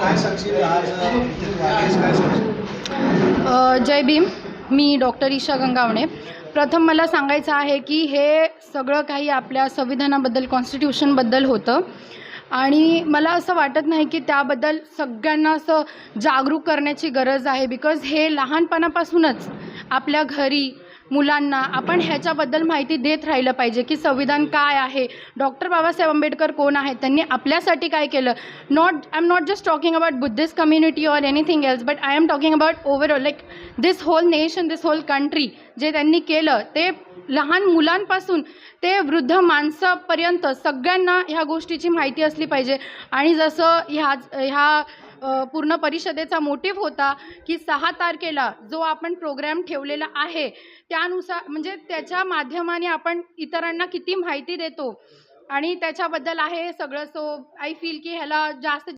काय सांगशील आज? काय सांगशील? जय भीम. मी डॉक्टर ईशा गंगावणे. प्रथम मला सांगायचं आहे की हे सगळं काही आपल्या संविधानाबद्दल कॉन्स्टिट्यूशनबद्दल होतं. आणि मला असं वाटत नाही की त्याबद्दल सगळ्यांना असं जागरूक करण्याची गरज आहे. बिकॉज हे लहानपणापासूनच आपल्या घरी मुलांना आपण ह्याच्याबद्दल माहिती देत राहिलं पाहिजे की संविधान काय आहे? डॉक्टर बाबासाहेब आंबेडकर कोण आहेत? त्यांनी आपल्यासाठी काय केलं? Not I am not just talking about Buddhist community or anything else but I am talking about overall like this whole nation this whole country जे त्यांनी केलं ते लहान मुलांपासून ते वृद्ध माणसापर्यंत सगळ्यांना ह्या गोष्टीची माहिती असली पाहिजे. आणि जसं ह्या ह्या पूर्ण परिषदेचा मोटिव्ह होता की सहा तारखेला जो आपण प्रोग्रॅम ठेवलेला आहे त्यानुसार म्हणजे त्याच्या माध्यमाने आपण इतरांना किती माहिती देतो आणि त्याच्याबद्दल आहे सगळं. सो आय फील की ह्याला जास्त